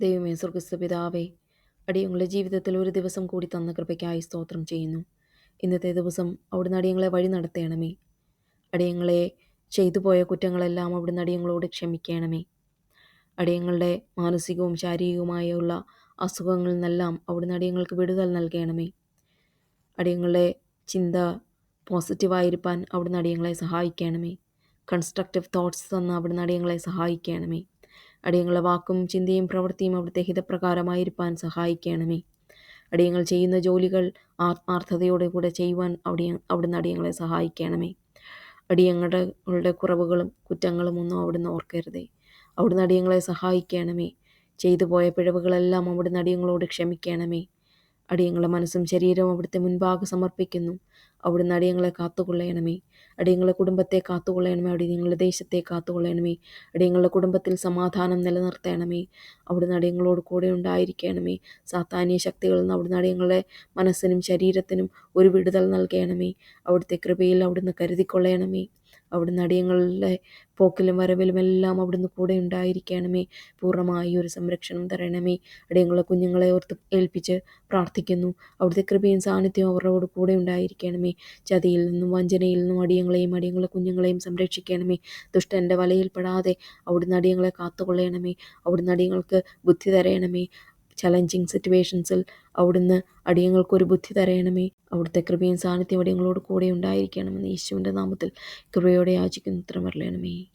ദൈവമേ സ്വർഗസ്ഥ പിതാവേ അടിയങ്ങളുടെ ജീവിതത്തിൽ ഒരു ദിവസം കൂടി തന്ന കൃപയ്ക്കായി സ്തോത്രം ചെയ്യുന്നു. ഇന്നത്തെ ദിവസം അവിടുന്ന് അടിയങ്ങളെ വഴി നടത്തണമേ. അടിയങ്ങളെ ചെയ്തു പോയ കുറ്റങ്ങളെല്ലാം അവിടുന്ന് അടിയങ്ങളോട് ക്ഷമിക്കണമേ. അടിയങ്ങളുടെ മാനസികവും ശാരീരികവുമായുള്ള അസുഖങ്ങളിൽ നിന്നെല്ലാം അവിടുന്ന് അടിയങ്ങൾക്ക് വിടുതൽ നൽകണമേ. അടിയങ്ങളുടെ ചിന്ത പോസിറ്റീവായിരിക്കാൻ അവിടുന്ന് അടിയങ്ങളെ സഹായിക്കണമേ. കൺസ്ട്രക്റ്റീവ് തോട്ട്സ് തന്ന് അവിടുന്ന് അടിയങ്ങളെ സഹായിക്കണമേ. അടിയങ്ങളുടെ വാക്കും ചിന്തയും പ്രവൃത്തിയും അവിടുത്തെ ഹിതപ്രകാരമായിരിക്കാൻ സഹായിക്കണമേ. അടിയങ്ങൾ ചെയ്യുന്ന ജോലികൾ ആത്മാർത്ഥതയോടെ കൂടെ ചെയ്യുവാൻ അവിടെ അവിടുന്ന് അടിയങ്ങളെ സഹായിക്കണമേ. അടിയങ്ങളുടെ കുറവുകളും കുറ്റങ്ങളും ഒന്നും അവിടുന്ന് ഓർക്കരുതേ. അവിടുന്ന് അടിയങ്ങളെ സഹായിക്കണമേ. ചെയ്തു പോയ പിഴവുകളെല്ലാം അവിടുന്ന് അടിയങ്ങളോട് ക്ഷമിക്കണമേ. അടിയങ്ങളുടെ മനസ്സും ശരീരവും അവിടുത്തെ മുൻപാകെ സമർപ്പിക്കുന്നു. അവിടുന്ന് അടിയങ്ങളെ കാത്തുകൊള്ളയണമേ അടിയങ്ങളെ കുടുംബത്തെ കാത്തുകൊള്ളയണമേ അടി നിങ്ങളുടെ ദേശത്തെ കാത്തുകൊള്ളയണമേ അടിയങ്ങളുടെ കുടുംബത്തിൽ സമാധാനം നിലനിർത്തണമേ. അവിടുന്ന് അടിയങ്ങളോട് കൂടെ ഉണ്ടായിരിക്കണമേ. സാത്താനീയ ശക്തികളിൽ നിന്ന് അവിടുന്ന് അടിയങ്ങളുടെ മനസ്സിനും ശരീരത്തിനും ഒരു വിടുതൽ നൽകണമേ. അവിടുത്തെ കൃപയിൽ അവിടുന്ന് കരുതിക്കൊള്ളയണമേ അവിടുന്ന് അടിയങ്ങളുടെ പോക്കിലും വരവിലും എല്ലാം അവിടുന്ന് കൂടെ ഉണ്ടായിരിക്കണമേ. പൂർണമായി ഒരു സംരക്ഷണം തരണമേ. അടിയങ്ങളെ കുഞ്ഞുങ്ങളെ ഓർത്ത് ഏൽപ്പിച്ച് പ്രാർത്ഥിക്കുന്നു. അവിടുത്തെ കൃപയും സാന്നിധ്യവും അവരോട് കൂടെ ഉണ്ടായിരിക്കണമേ. ചതിയിൽ നിന്നും വഞ്ചനയിൽ നിന്നും അടിയങ്ങളെയും അടിയങ്ങളെ കുഞ്ഞുങ്ങളെയും സംരക്ഷിക്കണമേ. ദുഷ്ടന്റെ വലയിൽപ്പെടാതെ അവിടുന്ന് അടിയങ്ങളെ കാത്തുകൊള്ളണമേ. അവിടുന്ന് അടിയങ്ങൾക്ക് ബുദ്ധി തരയണമേ. ചലഞ്ചിങ് സിറ്റുവേഷൻസിൽ അവിടുന്ന് അടിയങ്ങൾക്കൊരു ബുദ്ധി തരയണമേ. അവിടുത്തെ കൃപയും സാന്നിധ്യം അടിയങ്ങളോട് കൂടെ ഉണ്ടായിരിക്കണമെന്ന് യേശുവിന്റെ നാമത്തിൽ കൃപയോടെ യാചിക്കുന്നു ഉത്തരം വരലണമേ